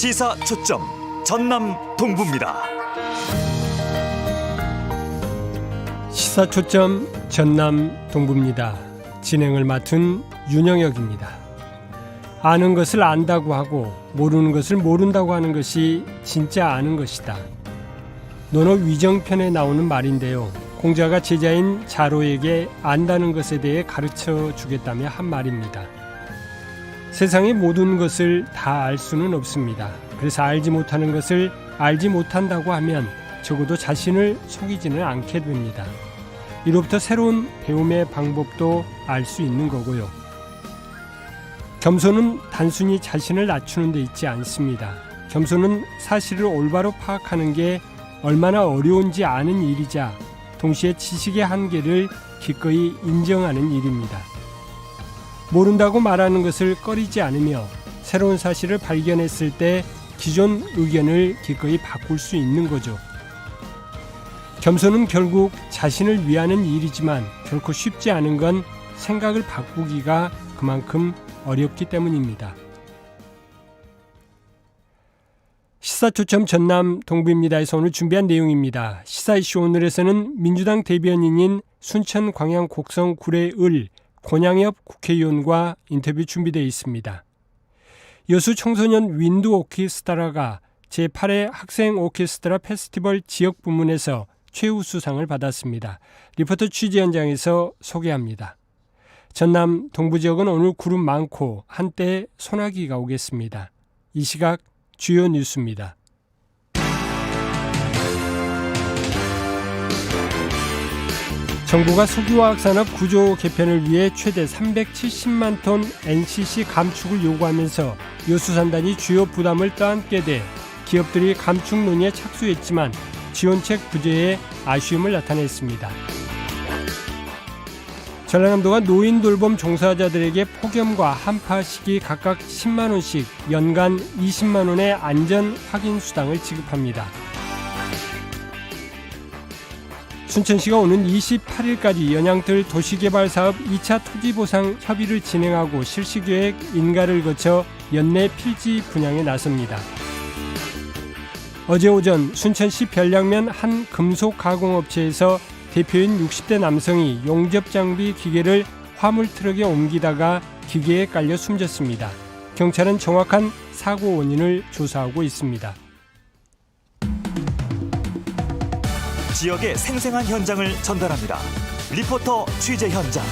시사 초점 전남 동부입니다. 시사 초점 전남 동부입니다. 진행을 맡은 윤영혁입니다. 아는 것을 안다고 하고 모르는 것을 모른다고 하는 것이 진짜 아는 것이다. 논어 위정편에 나오는 말인데요. 공자가 제자인 자로에게 안다는 것에 대해 가르쳐 주겠다며 한 말입니다. 세상의 모든 것을 다 알 수는 없습니다. 그래서 알지 못하는 것을 알지 못한다고 하면 적어도 자신을 속이지는 않게 됩니다. 이로부터 새로운 배움의 방법도 알 수 있는 거고요. 겸손은 단순히 자신을 낮추는 데 있지 않습니다. 겸손은 사실을 올바로 파악하는 게 얼마나 어려운지 아는 일이자 동시에 지식의 한계를 기꺼이 인정하는 일입니다. 모른다고 말하는 것을 꺼리지 않으며 새로운 사실을 발견했을 때 기존 의견을 기꺼이 바꿀 수 있는 거죠. 겸손은 결국 자신을 위하는 일이지만 결코 쉽지 않은 건 생각을 바꾸기가 그만큼 어렵기 때문입니다. 시사초점 전남 동부입니다에서 오늘 준비한 내용입니다. 시사 이슈 오늘에서는 민주당 대변인인 순천 광양 곡성 구례을 권양엽 국회의원과 인터뷰 준비되어 있습니다. 여수 청소년 윈드 오케스트라가 제8회 학생 오케스트라 페스티벌 지역 부문에서 최우수상을 받았습니다. 리포터 취재 현장에서 소개합니다. 전남 동부 지역은 오늘 구름 많고 한때 소나기가 오겠습니다. 이 시각 주요 뉴스입니다. 정부가 석유화학 산업 구조 개편을 위해 최대 370만 톤 NCC 감축을 요구하면서 여수산단이 주요 부담을 떠안게 돼 기업들이 감축 논의에 착수했지만 지원책 부재에 아쉬움을 나타냈습니다. 전라남도가 노인 돌봄 종사자들에게 폭염과 한파 시기 각각 10만 원씩 연간 20만 원의 안전 확인 수당을 지급합니다. 순천시가 오는 28일까지 연양틀 도시개발 사업 2차 토지보상 협의를 진행하고 실시계획 인가를 거쳐 연내 필지 분양에 나섭니다. 어제 오전 순천시 별량면 한 금속 가공업체에서 대표인 60대 남성이 용접 장비 기계를 화물 트럭에 옮기다가 기계에 깔려 숨졌습니다. 경찰은 정확한 사고 원인을 조사하고 있습니다. 지역의 생생한 현장을 전달합니다. 리포터 취재 현장.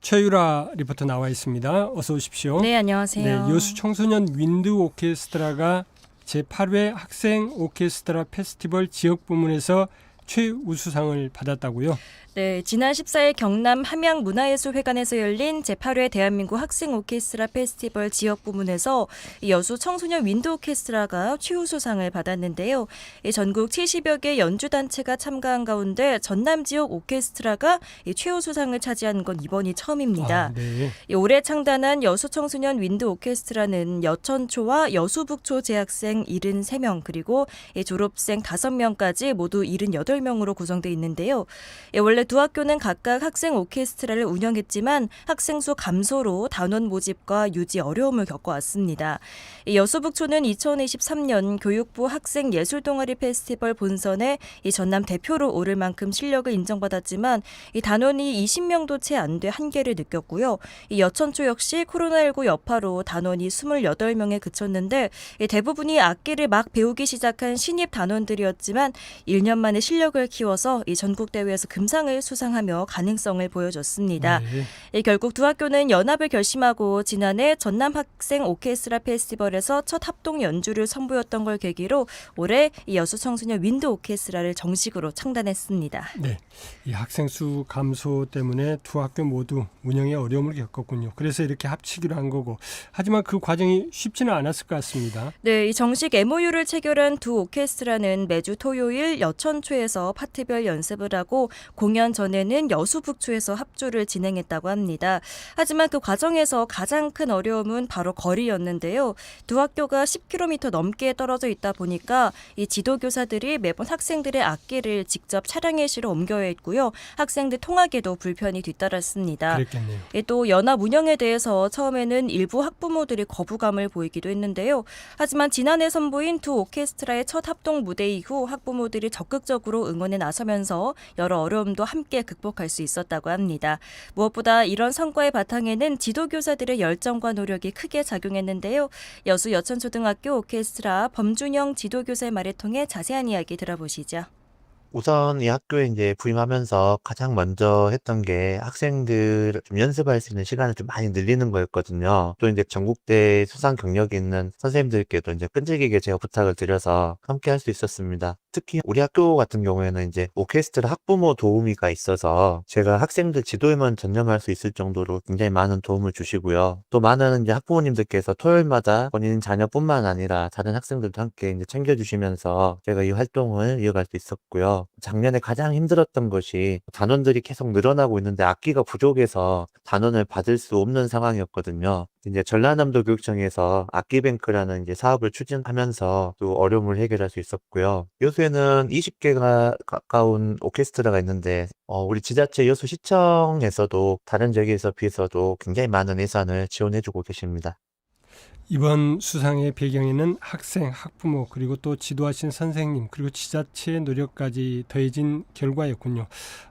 최유라 리포터 나와 있습니다. 어서 오십시오. 네, 안녕하세요. 네, 여수 청소년 윈드 오케스트라가 제8회 학생 오케스트라 페스티벌 지역 부문에서 최우수상을 받았다고요. 네, 지난 14일 경남 함양 문화예술회관에서 열린 제8회 대한민국 학생 오케스트라 페스티벌 지역 부문에서 이 여수 청소년 윈드 오케스트라가 최우수상을 받았는데요. 이 전국 70여 개 연주 단체가 참가한 가운데 전남 지역 오케스트라가 이 최우수상을 차지한 건 이번이 처음입니다. 아, 네. 이 올해 창단한 여수 청소년 윈드 오케스트라는 여천초와 여수북초 재학생 73명 그리고 이 졸업생 5명까지 모두 78명으로 구성되어 있는데요. 예, 원래 두 학교는 각각 학생 오케스트라를 운영했지만 학생 수 감소로 단원 모집과 유지 어려움을 겪어왔습니다. 이 여수북초는 2023년 교육부 학생 예술 동아리 페스티벌 본선에 이 전남 대표로 오를 만큼 실력을 인정받았지만 이 단원이 20명도 채 안 돼 한계를 느꼈고요. 이 여천초 역시 코로나19 여파로 단원이 28명에 그쳤는데 이 대부분이 악기를 막 배우기 시작한 신입 단원들이었지만 1년 만에 실력을 키워서 이 전국 대회에서 금상을 수상하며 가능성을 보여줬습니다. 네. 이 결국 두 학교는 연합을 결심하고 지난해 전남 학생 오케스트라 페스티벌에서 첫 합동 연주를 선보였던 걸 계기로 올해 이 여수 청소년 윈드 오케스트라를 정식으로 창단했습니다. 네. 이 학생 수 감소 때문에 두 학교 모두 운영에 어려움을 겪었군요. 그래서 이렇게 합치기로 한 거고. 하지만 그 과정이 쉽지는 않았을 것 같습니다. 네, 이 정식 MOU를 체결한 두 오케스트라는 매주 토요일 여천초에서 파트별 연습을 하고 공연 전에는 여수 북초에서 합주를 진행했다고 합니다. 하지만 그 과정에서 가장 큰 어려움은 바로 거리였는데요. 두 학교가 10km 넘게 떨어져 있다 보니까 이 지도교사들이 매번 학생들의 악기를 직접 차량에 실어 옮겨야 했고요. 학생들 통학에도 불편이 뒤따랐습니다. 그랬겠네요. 예, 또 연합 운영에 대해서 처음에는 일부 학부모들이 거부감을 보이기도 했는데요. 하지만 지난해 선보인 두 오케스트라의 첫 합동 무대 이후 학부모들이 적극적으로 응원에 나서면서 여러 어려움도 함께 극복할 수 있었다고 합니다. 무엇보다 이런 성과의 바탕에는 지도교사들의 열정과 노력이 크게 작용했는데요. 여수 여천초등학교 오케스트라 범준영 지도교사의 말을 통해 자세한 이야기 들어보시죠. 우선 이 학교에 이제 부임하면서 가장 먼저 했던 게 학생들을 좀 연습할 수 있는 시간을 좀 많이 늘리는 거였거든요. 또 이제 전국대 수상 경력이 있는 선생님들께도 이제 끈질기게 제가 부탁을 드려서 함께 할 수 있었습니다. 특히 우리 학교 같은 경우에는 이제 오케스트라 학부모 도우미가 있어서 제가 학생들 지도에만 전념할 수 있을 정도로 굉장히 많은 도움을 주시고요. 또 많은 이제 학부모님들께서 토요일마다 본인 자녀뿐만 아니라 다른 학생들도 함께 이제 챙겨주시면서 제가 이 활동을 이어갈 수 있었고요. 작년에 가장 힘들었던 것이 단원들이 계속 늘어나고 있는데 악기가 부족해서 단원을 받을 수 없는 상황이었거든요. 이제 전라남도 교육청에서 악기뱅크라는 이제 사업을 추진하면서 또 어려움을 해결할 수 있었고요. 여수에는 20개가 가까운 오케스트라가 있는데 어, 우리 지자체 여수 시청에서도 다른 지역에서 비해서도 굉장히 많은 예산을 지원해주고 계십니다. 이번 수상의 배경에는 학생, 학부모 그리고 또 지도하신 선생님 그리고 지자체의 노력까지 더해진 결과였군요.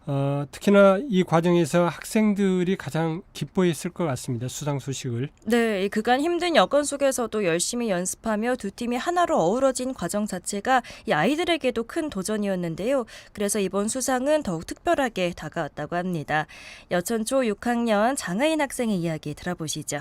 어, 특히나 이 과정에서 학생들이 가장 기뻐했을 것 같습니다. 수상 소식을. 네, 이 그간 힘든 여건 속에서도 열심히 연습하며 두 팀이 하나로 어우러진 과정 자체가 이 아이들에게도 큰 도전이었는데요. 그래서 이번 수상은 더욱 특별하게 다가왔다고 합니다. 여천초 6학년 장하인 학생의 이야기 들어보시죠.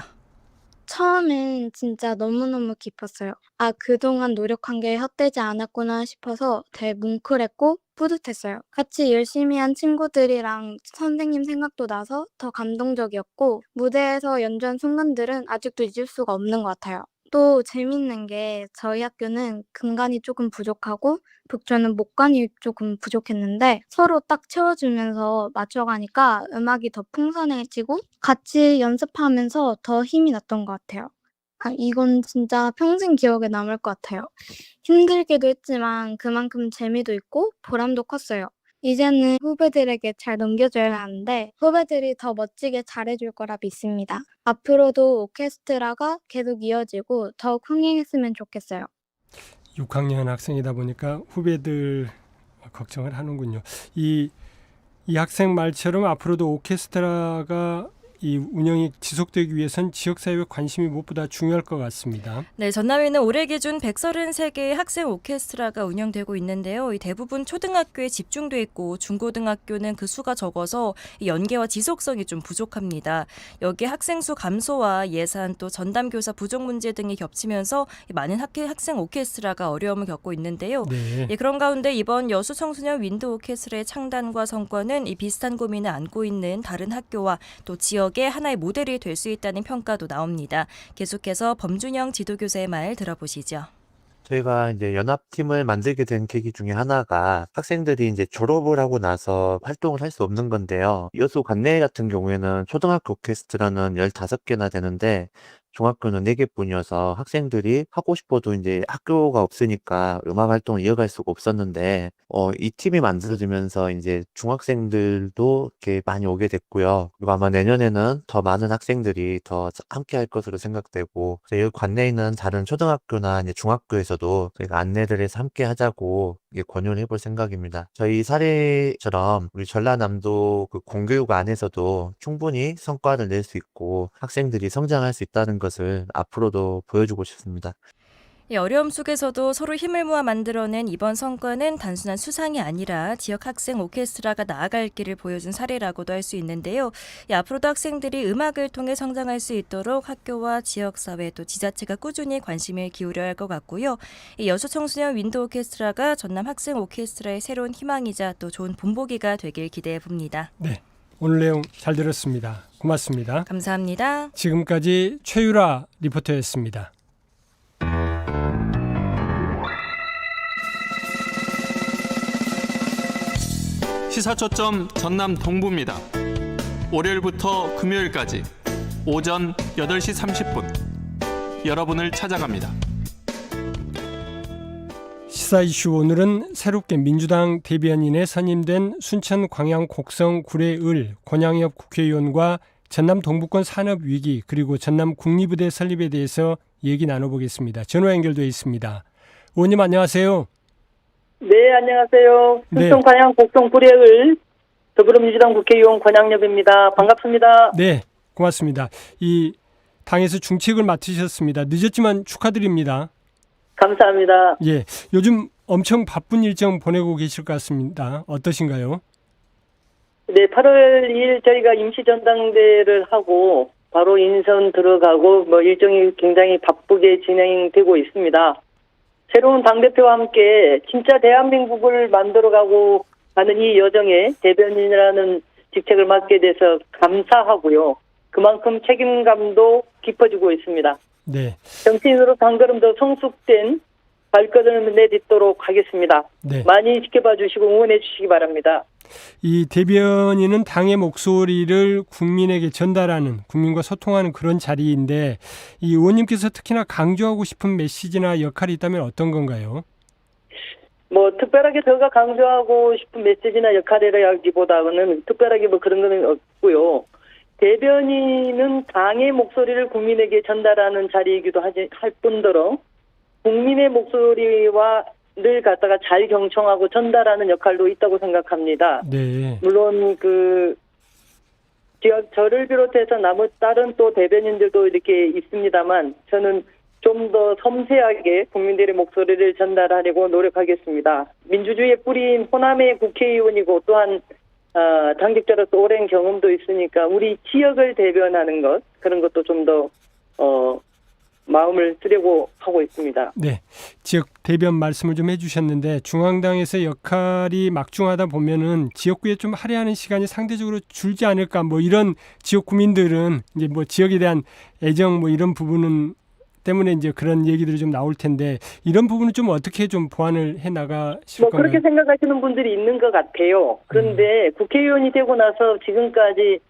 처음엔 진짜 너무너무 기뻤어요. 아, 그동안 노력한 게 헛되지 않았구나 싶어서 되게 뭉클했고 뿌듯했어요. 같이 열심히 한 친구들이랑 선생님 생각도 나서 더 감동적이었고 무대에서 연주한 순간들은 아직도 잊을 수가 없는 것 같아요. 또 재밌는 게 저희 학교는 금관이 조금 부족하고 북초는 목관이 조금 부족했는데 서로 딱 채워주면서 맞춰가니까 음악이 더 풍성해지고 같이 연습하면서 더 힘이 났던 것 같아요. 아, 이건 진짜 평생 기억에 남을 것 같아요. 힘들기도 했지만 그만큼 재미도 있고 보람도 컸어요. 이제는 후배들에게 잘 넘겨줘야 하는데 후배들이 더 멋지게 잘해줄 거라 믿습니다. 앞으로도 오케스트라가 계속 이어지고 더욱 흥행했으면 좋겠어요. 6학년 학생이다 보니까 후배들 걱정을 하는군요. 이, 이 학생 말처럼 앞으로도 오케스트라가 이 운영이 지속되기 위해선 지역사회의 관심이 무엇보다 중요할 것 같습니다. 네, 전남에는 올해 기준 133개의 학생 오케스트라가 운영되고 있는데요. 이 대부분 초등학교에 집중돼 있고 중고등학교는 그 수가 적어서 이 연계와 지속성이 좀 부족합니다. 여기 학생 수 감소와 예산 또 전담 교사 부족 문제 등이 겹치면서 이 많은 학, 학생 오케스트라가 어려움을 겪고 있는데요. 네. 예, 그런 가운데 이번 여수 청소년 윈드 오케스트라의 창단과 성과는 이 비슷한 고민을 안고 있는 다른 학교와 또 지역 의 하나의 모델이 될 수 있다는 평가도 나옵니다. 계속해서 범준영 지도교사의 말 들어보시죠. 저희가 이제 연합팀을 만들게 된 계기 중에 하나가 학생들이 이제 졸업을 하고 나서 활동을 할 수 없는 건데요. 여수 관내 같은 경우에는 초등학교 오케스트라는 15개나 되는데 중학교는 4개뿐이어서 학생들이 하고 싶어도 이제 학교가 없으니까 음악 활동을 이어갈 수가 없었는데 어, 이 팀이 만들어지면서 이제 중학생들도 이렇게 많이 오게 됐고요. 그리고 아마 내년에는 더 많은 학생들이 더 함께 할 것으로 생각되고 저희 관내에 있는 다른 초등학교나 이제 중학교에서도 저희가 안내를 해서 함께 하자고 권유를 해 볼 생각입니다. 저희 사례처럼 우리 전라남도 그 공교육 안에서도 충분히 성과를 낼 수 있고 학생들이 성장할 수 있다는 것을 앞으로도 보여주고 싶습니다. 이 어려움 속에서도 서로 힘을 모아 만들어낸 이번 성과는 단순한 수상이 아니라 지역 학생 오케스트라가 나아갈 길을 보여준 사례라고도 할 수 있는데요. 이 앞으로도 학생들이 음악을 통해 성장할 수 있도록 학교와 지역사회 또 지자체가 꾸준히 관심을 기울여야 할 것 같고요. 이 여수 청소년 윈드 오케스트라가 전남 학생 오케스트라의 새로운 희망이자 또 좋은 본보기가 되길 기대해 봅니다. 네. 오늘 내용 잘 들었습니다. 고맙습니다. 감사합니다. 지금까지 최유라 리포터였습니다. 시사초점 전남 동부입니다. 월요일부터 금요일까지 오전 8시 30분 여러분을 찾아갑니다. 시사 이슈 오늘은 새롭게 민주당 대변인에 선임된 순천 광양 곡성 구례을 권양엽 국회의원과 전남 동부권 산업 위기 그리고 전남 국립의대 설립에 대해서 얘기 나눠보겠습니다. 전화 연결돼 있습니다. 의원님 안녕하세요. 네, 안녕하세요. 네. 순천 관양 곡성 구례을 더불어민주당 국회의원 권양엽입니다. 반갑습니다. 네, 고맙습니다. 이 당에서 중책을 맡으셨습니다. 늦었지만 축하드립니다. 감사합니다. 예, 요즘 엄청 바쁜 일정 보내고 계실 것 같습니다. 어떠신가요? 네, 8월 2일 저희가 임시 전당대를 하고 바로 인선 들어가고 뭐 일정이 굉장히 바쁘게 진행되고 있습니다. 새로운 당대표와 함께 진짜 대한민국을 만들어가고 가는 이 여정에 대변인이라는 직책을 맡게 돼서 감사하고요. 그만큼 책임감도 깊어지고 있습니다. 네, 정치인으로 한 걸음 더 성숙된 발걸음을 내딛도록 하겠습니다. 네. 많이 지켜봐 주시고 응원해 주시기 바랍니다. 이 대변인은 당의 목소리를 국민에게 전달하는 국민과 소통하는 그런 자리인데 이 의원님께서 특히나 강조하고 싶은 메시지나 역할이 있다면 어떤 건가요? 뭐 특별하게 저가 강조하고 싶은 메시지나 역할이라기보다는 특별하게 뭐 그런 거는 없고요. 대변인은 당의 목소리를 국민에게 전달하는 자리이기도 할 뿐더러 국민의 목소리와 늘 갖다가 잘 경청하고 전달하는 역할도 있다고 생각합니다. 네, 물론 그 지역 저를 비롯해서 나머 다른 또 대변인들도 이렇게 있습니다만 저는 좀 더 섬세하게 국민들의 목소리를 전달하려고 노력하겠습니다. 민주주의의 뿌리인 호남의 국회의원이고 또한 어, 당직자로서 오랜 경험도 있으니까 우리 지역을 대변하는 것 그런 것도 좀더 어, 마음을 쓰려고 하고 있습니다. 네. 지역 대변 말씀을 좀 해주셨는데 중앙당에서 역할이 막중하다 보면은 지역구에 좀 할애하는 시간이 상대적으로 줄지 않을까 뭐 이런 지역 구민들은 이제 뭐 지역에 대한 애정 뭐 이런 부분은 때문에 이제 그런 얘기들이 좀 나올 텐데 이런 부분은 좀 어떻게 좀 보완을 해 나가실 뭐 건가요? 그렇게 생각하시는 분들이 있는 것 같아요. 그런데 국회의원이 되고 나서 지금까지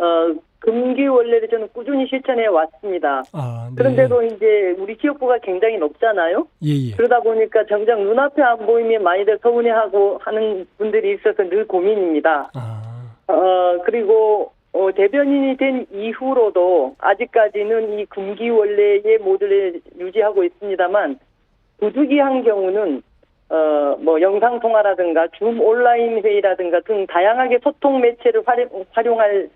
어, 금기 원래를 저는 꾸준히 실천해 왔습니다. 아, 네. 그런데도 이제 우리 지역구가 굉장히 높잖아요. 예, 예. 그러다 보니까 정작 눈앞에 안 보이면 많이들 서운해하고 하는 분들이 있어서 늘 고민입니다. 아, 어, 그리고 어, 대변인이 된 이후로도 아직까지는 이 금기 원래의 모델을 유지하고 있습니다만 부득이한 경우는 어, 뭐 영상 통화라든가 줌 온라인 회의라든가 등 다양하게 소통 매체를 활용, 활용할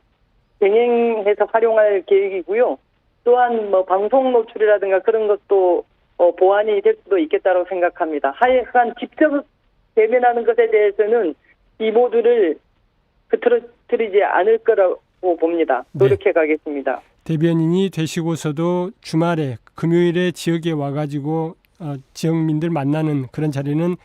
병행해서 활용할 계획이고요. 또한 뭐 방송 노출이라든가 그런 것도 어, 보완이 될 수도 있겠다고 생각합니다. 하여간 직접 대면하는 것에 대해서는 이 모두를 흐트러뜨리지 않을 거라고 봅니다. 네. 노력해 가겠습니다. 대변인이 되시고서도 주말에 금요일에 지역에 와가지고 어, 지역민들 만나는 그런 자리는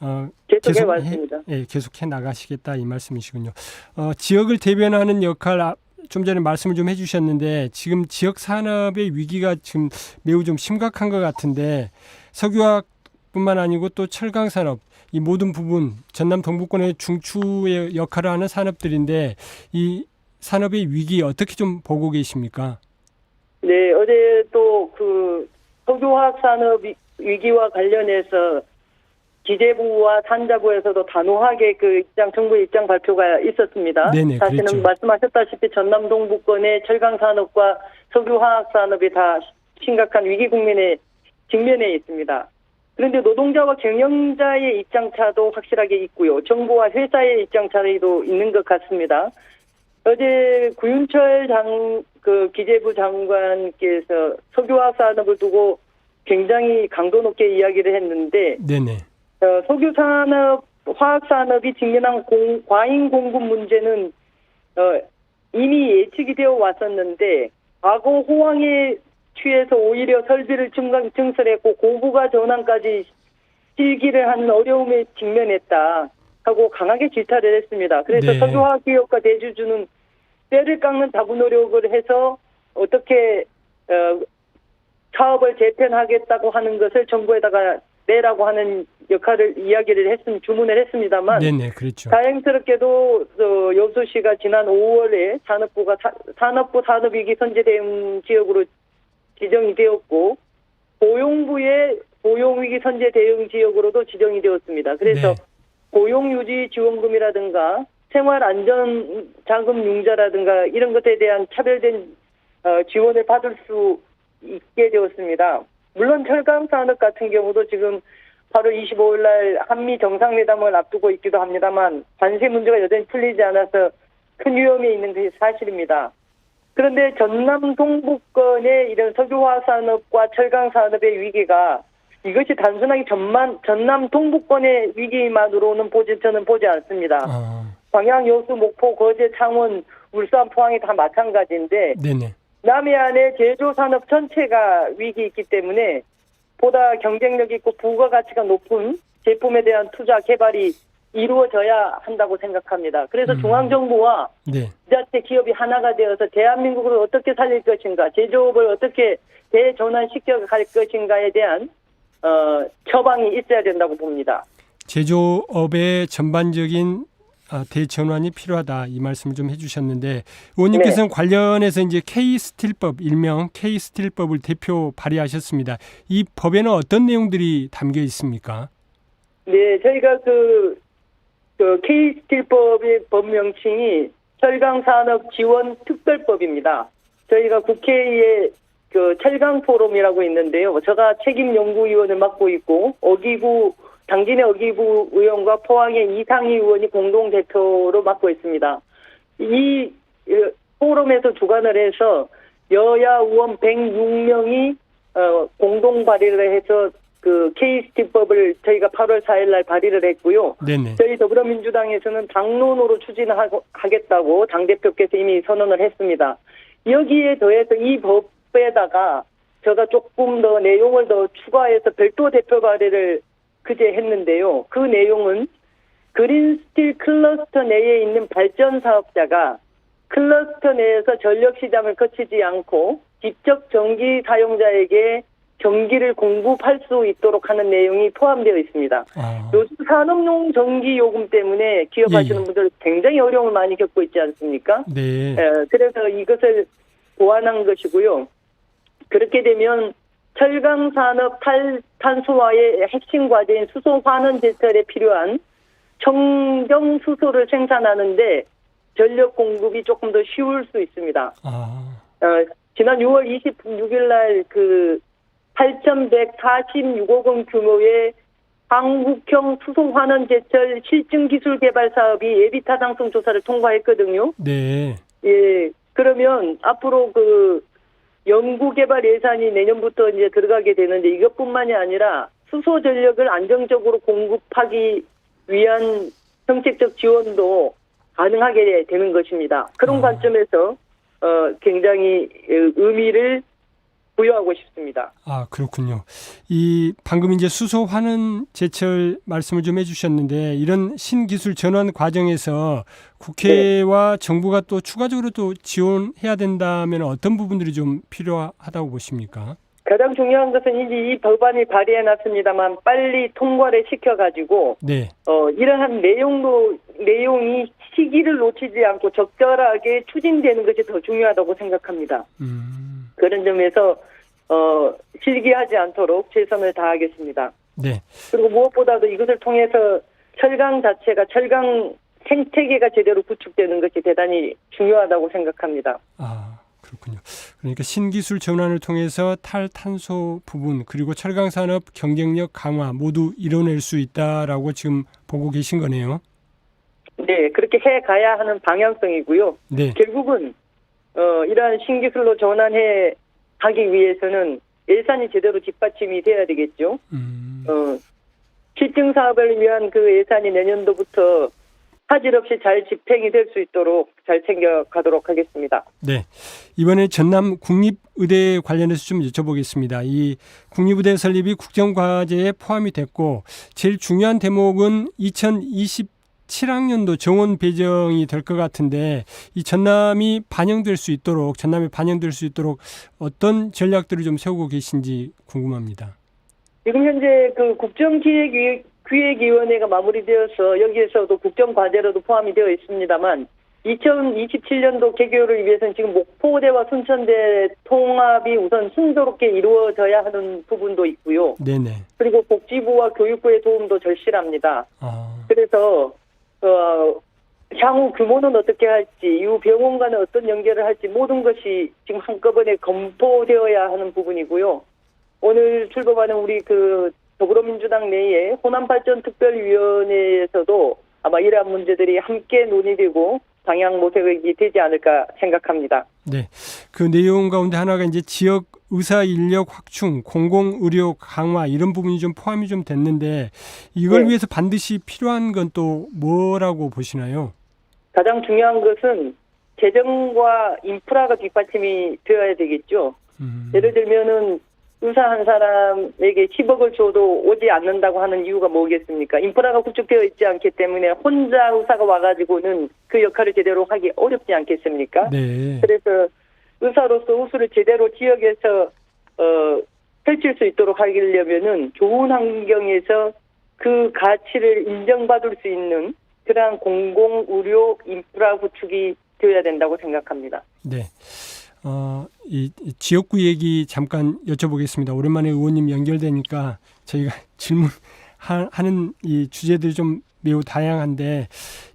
어, 계속해 계속 예, 계속해 나가시겠다 이 말씀이시군요. 어, 지역을 대변하는 역할 아, 좀 전에 말씀을 좀 해주셨는데 지금 지역 산업의 위기가 지금 매우 좀 심각한 것 같은데 석유화뿐만 아니고 또 철강 산업 이 모든 부분 전남 동부권의 중추의 역할을 하는 산업들인데 이 산업의 위기 어떻게 좀 보고 계십니까? 네, 어제 또 그 석유화학 산업 위- 위기와 관련해서 기재부와 산자부에서도 단호하게 그 입장, 정부 입장 발표가 있었습니다. 네네, 사실은 그랬죠. 말씀하셨다시피 전남 동부권의 철강 산업과 석유화학 산업이 다 심각한 위기 국면에 직면해 있습니다. 그런데 노동자와 경영자의 입장 차도 확실하게 있고요. 정부와 회사의 입장 차이도 있는 것 같습니다. 어제 구윤철 장, 그 기재부 장관께서 석유화학 산업을 두고 굉장히 강도 높게 이야기를 했는데, 네네. 어, 석유 산업, 화학 산업이 직면한 공, 과잉 공급 문제는, 어, 이미 예측이 되어 왔었는데, 과거 호황에 취해서 오히려 설비를 증강, 증설했고, 고부가 전환까지 실기를 하는 어려움에 직면했다. 하고 강하게 질타를 했습니다. 그래서 네. 석유화학 기업과 대주주는 뼈를 깎는 다부 노력을 해서 어떻게 어, 사업을 재편하겠다고 하는 것을 정부에다가 내라고 하는 역할을 이야기를 했음 주문을 했습니다만 네네 그렇죠. 다행스럽게도 저 여수 시가 지난 5월에 산업부가 사- 산업부 산업위기 선제 대응 지역으로 지정이 되었고 고용부의 고용위기 선제 대응 지역으로도 지정이 되었습니다. 그래서 네. 고용유지 지원금이라든가 생활안전자금 융자라든가 이런 것에 대한 차별된 어, 지원을 받을 수 있게 되었습니다. 물론 철강 산업 같은 경우도 지금 8월 25일 날 한미 정상회담을 앞두고 있기도 합니다만 관세 문제가 여전히 풀리지 않아서 큰 위험이 있는 것이 사실입니다. 그런데 전남 동부권의 이런 석유화 산업과 철강 산업의 위기가 이것이 단순하게 전만 전남 동부권의 위기만으로는 보지 저는 보지 않습니다. 아, 광양, 여수, 목포, 거제, 창원, 울산, 포항이 다 마찬가지인데 네네. 남해안의 제조 산업 전체가 위기 있기 때문에 보다 경쟁력 있고 부가가치가 높은 제품에 대한 투자 개발이 이루어져야 한다고 생각합니다. 그래서 음. 중앙정부와 네. 지자체 기업이 하나가 되어서 대한민국을 어떻게 살릴 것인가, 제조업을 어떻게 대전환시켜 갈 것인가에 대한 어, 처방이 있어야 된다고 봅니다. 제조업의 전반적인 아, 대전환이 필요하다 이 말씀을 좀 해주셨는데 의원님께서는 관련해서 이제 K 스틸법 일명 K 스틸법을 대표 발의하셨습니다. 이 법에는 어떤 내용들이 담겨 있습니까? 네, 저희가 그, 그 K스틸법의 법 명칭이 철강 산업 지원 특별법입니다. 저희가 국회에 그 철강 포럼이라고 있는데요. 제가 책임 연구위원을 맡고 있고 어기부 당진의 어기부 의원과 포항의 이상희 의원이 공동 대표로 맡고 있습니다. 이 어, 포럼에서 주관을 해서 여야 의원 106명이 어, 공동 발의를 해서 그 K스틸법을 저희가 8월 4일 날 발의를 했고요. 네네. 저희 더불어민주당에서는 당론으로 추진하겠다고 당대표께서 이미 선언을 했습니다. 여기에 더해서 이 법에다가 제가 조금 더 내용을 더 추가해서 별도 대표 발의를 그제 했는데요. 그 내용은 그린스틸 클러스터 내에 있는 발전 사업자가 클러스터 내에서 전력 시장을 거치지 않고 직접 전기 사용자에게 전기를 공급할 수 있도록 하는 내용이 포함되어 있습니다. 아, 요즘 산업용 전기 요금 때문에 기업하시는 예, 예. 분들 굉장히 어려움을 많이 겪고 있지 않습니까? 네. 예, 그래서 이것을 보완한 것이고요. 그렇게 되면 철강 산업 탈 탄소화의 핵심 과제인 수소 환원 제철에 필요한 청정 수소를 생산하는데 전력 공급이 조금 더 쉬울 수 있습니다. 아, 어, 지난 6월 26일 날그 8,146억 원 규모의 한국형 수소 환원 제철 실증 기술 개발 사업이 예비 타당성 조사를 통과했거든요. 네. 예. 그러면 앞으로 그 연구 개발 예산이 내년부터 이제 들어가게 되는데 이것뿐만이 아니라 수소 전력을 안정적으로 공급하기 위한 정책적 지원도 가능하게 되는 것입니다. 그런 아. 관점에서 어 굉장히 어, 의미를 부여하고 싶습니다. 아 그렇군요. 이 방금 이제 수소 환원 제철 말씀을 좀 해주셨는데 이런 신기술 전환 과정에서 국회와 정부가 또 추가적으로 또 지원해야 된다면 어떤 부분들이 좀 필요하다고 보십니까? 가장 중요한 것은 이제 이 법안이 발의해 놨습니다만 빨리 통과를 시켜가지고 네. 어 이러한 내용도 내용이 시기를 놓치지 않고 적절하게 추진되는 것이 더 중요하다고 생각합니다. 음, 그런 점에서 어 실기하지 않도록 최선을 다하겠습니다. 네. 그리고 무엇보다도 이것을 통해서 철강 자체가 철강 생태계가 제대로 구축되는 것이 대단히 중요하다고 생각합니다. 아 그렇군요. 그러니까 신기술 전환을 통해서 탈탄소 부분 그리고 철강 산업 경쟁력 강화 모두 이뤄낼 수 있다라고 지금 보고 계신 거네요. 네, 그렇게 해 가야 하는 방향성이고요. 네. 결국은 어 이러한 신기술로 전환해 가기 위해서는 예산이 제대로 뒷받침이 돼야 되겠죠. 음, 어 실증 사업을 위한 그 예산이 내년도부터 하질 없이 잘 집행이 될 수 있도록 잘 챙겨 가도록 하겠습니다. 네. 이번에 전남 국립의대 관련해서 좀 여쭤보겠습니다. 이 국립의대 설립이 국정과제에 포함이 됐고 제일 중요한 대목은 2027학년도 정원 배정이 될 것 같은데 이 전남이 반영될 수 있도록 전남에 반영될 수 있도록 어떤 전략들을 좀 세우고 계신지 궁금합니다. 지금 현재 그 국정기획위원회가 마무리되어서 여기에서도 국정과제로도 포함이 되어 있습니다만 2027년도 개교를 위해서는 지금 목포대와 순천대 통합이 우선 순조롭게 이루어져야 하는 부분도 있고요. 네네. 그리고 복지부와 교육부의 도움도 절실합니다. 아, 그래서 어, 향후 규모는 어떻게 할지, 이후 병원과는 어떤 연계를 할지 모든 것이 지금 한꺼번에 검토되어야 하는 부분이고요. 오늘 출범하는 우리 그 더불어민주당 내에 호남발전 특별위원회에서도 아마 이러한 문제들이 함께 논의되고 방향 모색이 되지 않을까 생각합니다. 네. 그 내용 가운데 하나가 이제 지역 의사 인력 확충, 공공 의료 강화 이런 부분이 좀 포함이 좀 됐는데 이걸 네. 위해서 반드시 필요한 건 또 뭐라고 보시나요? 가장 중요한 것은 재정과 인프라가 뒷받침이 되어야 되겠죠. 음, 예를 들면은 의사 한 사람에게 10억을 줘도 오지 않는다고 하는 이유가 뭐겠습니까? 인프라가 구축되어 있지 않기 때문에 혼자 의사가 와가지고는 그 역할을 제대로 하기 어렵지 않겠습니까? 네. 그래서 의사로서 우수를 제대로 지역에서 어, 펼칠 수 있도록 하려면은 좋은 환경에서 그 가치를 인정받을 수 있는 그러한 공공 의료 인프라 구축이 되어야 된다고 생각합니다. 네. 어, 이, 이 지역구 얘기 잠깐 여쭤보겠습니다. 오랜만에 의원님 연결되니까 저희가 질문하는 이 주제들이 좀 매우 다양한데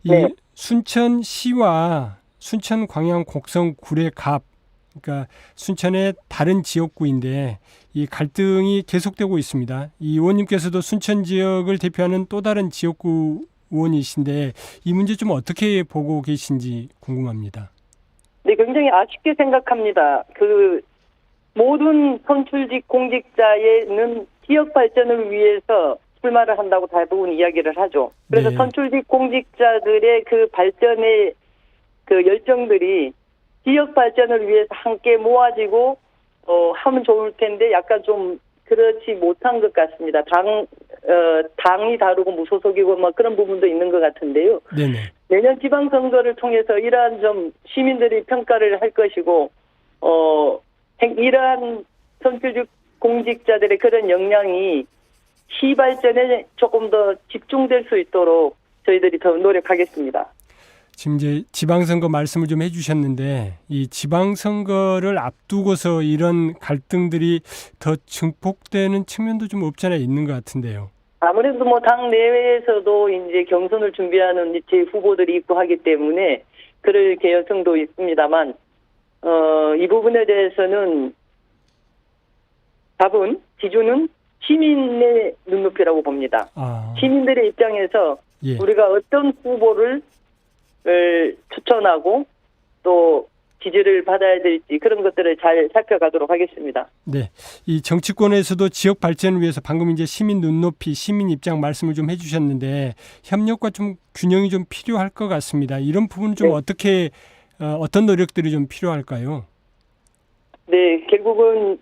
이 네. 순천시와 순천 광양 곡성 구례 갑 그러니까 순천의 다른 지역구인데 이 갈등이 계속되고 있습니다. 이 의원님께서도 순천 지역을 대표하는 또 다른 지역구 의원이신데 이 문제 좀 어떻게 보고 계신지 궁금합니다. 네, 굉장히 아쉽게 생각합니다. 그 모든 선출직 공직자에는 지역 발전을 위해서 출마를 한다고 대부분 이야기를 하죠. 그래서 네. 선출직 공직자들의 그 발전의 그 열정들이 지역 발전을 위해서 함께 모아지고 어 하면 좋을 텐데 약간 좀 그렇지 못한 것 같습니다. 당 어, 당이 다르고 무소속이고 뭐 그런 부분도 있는 것 같은데요. 네네. 내년 지방선거를 통해서 이러한 좀 시민들이 평가를 할 것이고, 어, 행- 이러한 선출직 공직자들의 그런 역량이 시 발전에 조금 더 집중될 수 있도록 저희들이 더 노력하겠습니다. 지금 이제 지방선거 말씀을 좀 해주셨는데 이 지방선거를 앞두고서 이런 갈등들이 더 증폭되는 측면도 좀 없지 않아 있는 것 같은데요. 아무래도 뭐 당 내외에서도 이제 경선을 준비하는 제 후보들이 있고 하기 때문에 그럴 개연성도 있습니다만, 어, 이 부분에 대해서는 답은, 기준은 시민의 눈높이라고 봅니다. 아, 시민들의 입장에서 예, 우리가 어떤 후보를 을 추천하고 또 지지를 받아야 될지 그런 것들을 잘 살펴가도록 하겠습니다. 네. 이 정치권에서도 지역 발전을 위해서 방금 이제 시민 눈높이, 시민 입장 말씀을 좀 해주셨는데 협력과 좀 균형이 좀 필요할 것 같습니다. 이런 부분 좀 네. 어떻게 어, 어떤 노력들이 좀 필요할까요? 네, 결국은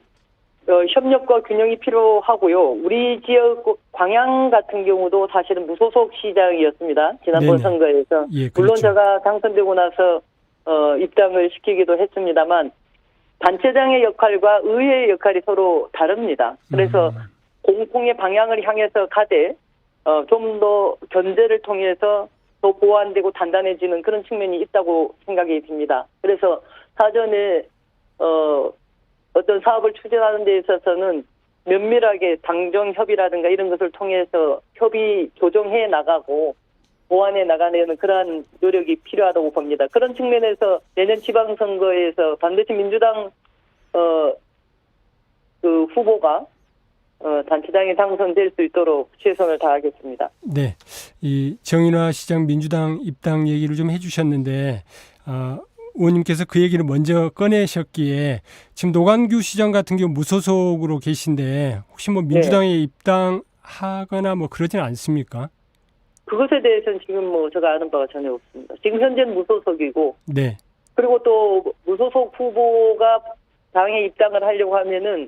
어, 협력과 균형이 필요하고요. 우리 지역 광양 같은 경우도 사실은 무소속 시장이었습니다. 지난번 네네. 선거에서 예, 물론 그렇죠. 제가 당선되고 나서 어, 입당을 시키기도 했습니다만 단체장의 역할과 의회의 역할이 서로 다릅니다. 그래서 음, 공통의 방향을 향해서 가되 어, 좀 더 견제를 통해서 더 보완되고 단단해지는 그런 측면이 있다고 생각이 듭니다. 그래서 사전에 어, 어떤 사업을 추진하는 데 있어서는 면밀하게 당정 협의라든가 이런 것을 통해서 협의 조정해 나가고 보완해 나가는 그러한 노력이 필요하다고 봅니다. 그런 측면에서 내년 지방선거에서 반드시 민주당 어, 그 후보가 어, 단체장에 당선될 수 있도록 최선을 다하겠습니다. 네, 이 정인화 시장 민주당 입당 얘기를 좀 해주셨는데 아, 의원님께서 그 얘기를 먼저 꺼내셨기에 지금 노관규 시장 같은 경우 무소속으로 계신데 혹시 뭐 민주당에 입당하거나 뭐 그러진 않습니까? 그것에 대해서는 지금 뭐 제가 아는 바가 전혀 없습니다. 지금 현재는 무소속이고 네, 그리고 또 무소속 후보가 당에 입당을 하려고 하면은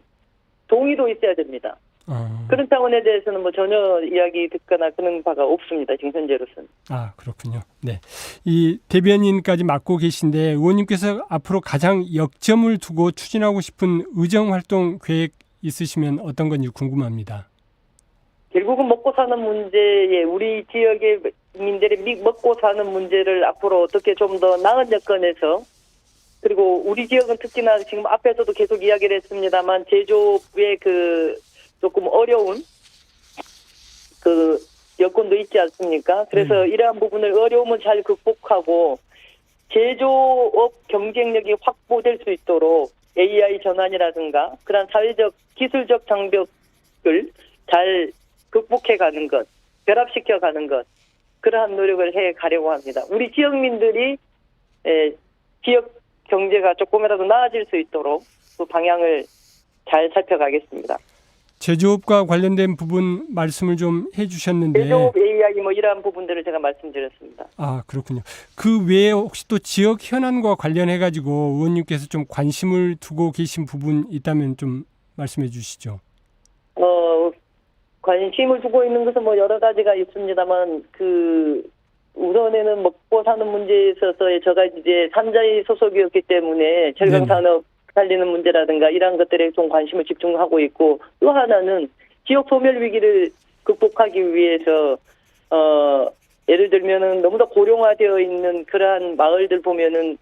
동의도 있어야 됩니다. 어, 그런 차원에 대해서는 뭐 전혀 이야기 듣거나 그런 바가 없습니다. 지금 현재로서는. 아 그렇군요. 네, 이 대변인까지 맡고 계신데 의원님께서 앞으로 가장 역점을 두고 추진하고 싶은 의정 활동 계획 있으시면 어떤 건지 궁금합니다. 결국은 먹고 사는 문제에 우리 지역의 민들의 미- 먹고 사는 문제를 앞으로 어떻게 좀 더 나은 여건에서 그리고 우리 지역은 특히나 지금 앞에서도 계속 이야기를 했습니다만 제조업의 그 조금 어려운 그 여건도 있지 않습니까? 그래서 이러한 부분을 어려움을 잘 극복하고 제조업 경쟁력이 확보될 수 있도록 AI 전환이라든가 그런 사회적 기술적 장벽을 잘 극복해 가는 것, 결합시켜 가는 것 그러한 노력을 해 가려고 합니다. 우리 지역민들이 에, 지역 경제가 조금이라도 나아질 수 있도록 그 방향을 잘 살펴가겠습니다. 제조업과 관련된 부분 말씀을 좀 해주셨는데 제조업 AI 뭐 이러한 부분들을 제가 말씀드렸습니다. 아 그렇군요. 그 외에 혹시 또 지역 현안과 관련해 가지고 의원님께서 좀 관심을 두고 계신 부분 있다면 좀 말씀해 주시죠. 어, 관심을 두고 있는 것은 뭐 여러 가지가 있습니다만, 그, 우선에는 먹고 사는 문제에 있어서의 제가 이제 산자의 소속이었기 때문에 철강 산업 살리는 문제라든가 이러한 것들에 좀 관심을 집중하고 있고, 또 하나는 지역 소멸 위기를 극복하기 위해서, 어, 예를 들면은 너무나 고령화되어 있는 그러한 마을들 보면은,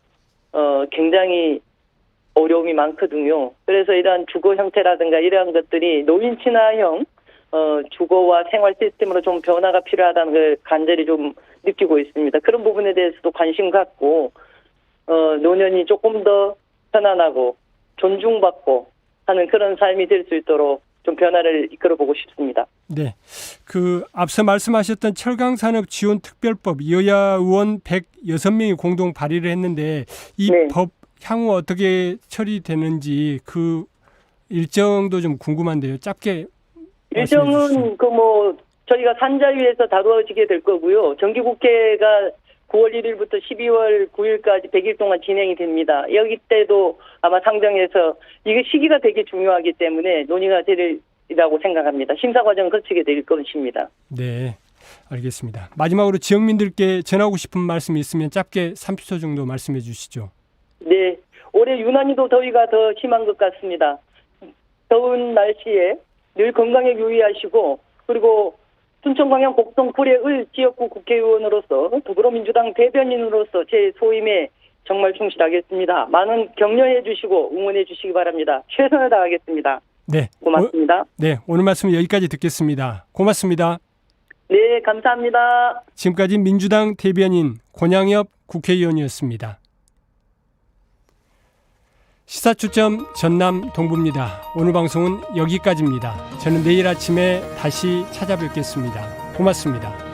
어, 굉장히 어려움이 많거든요. 그래서 이러한 주거 형태라든가 이러한 것들이 노인 친화형 어, 주거와 생활 시스템으로 좀 변화가 필요하다는 걸 간절히 좀 느끼고 있습니다. 그런 부분에 대해서도 관심 갖고 어, 노년이 조금 더 편안하고 존중받고 하는 그런 삶이 될 수 있도록 좀 변화를 이끌어 보고 싶습니다. 네. 그 앞서 말씀하셨던 철강 산업 지원 특별법 여야 의원 106명이 공동 발의를 했는데 이 네. 법 향후 어떻게 처리되는지 그 일정도 좀 궁금한데요. 짧게. 일정은 그 뭐 저희가 산자위에서 다루어지게 될 거고요. 정기국회가 9월 1일부터 12월 9일까지 100일 동안 진행이 됩니다. 여기 때도 아마 상정해서 이게 시기가 되게 중요하기 때문에 논의가 되리라고 생각합니다. 심사 과정 거치게 될 것입니다. 네. 알겠습니다. 마지막으로 지역민들께 전하고 싶은 말씀이 있으면 짧게 30초 정도 말씀해 주시죠. 네, 올해 유난히도 더위가 더 심한 것 같습니다. 더운 날씨에 늘 건강에 유의하시고 그리고 순천광양 곡성 구례을 지역구 국회의원으로서 더불어민주당 대변인으로서 제 소임에 정말 충실하겠습니다. 많은 격려해 주시고 응원해 주시기 바랍니다. 최선을 다하겠습니다. 네. 고맙습니다. 오, 네. 오늘 말씀 여기까지 듣겠습니다. 고맙습니다. 네, 감사합니다. 지금까지 민주당 대변인 권양엽 국회의원이었습니다. 시사초점 전남 동부입니다. 오늘 방송은 여기까지입니다. 저는 내일 아침에 다시 찾아뵙겠습니다. 고맙습니다.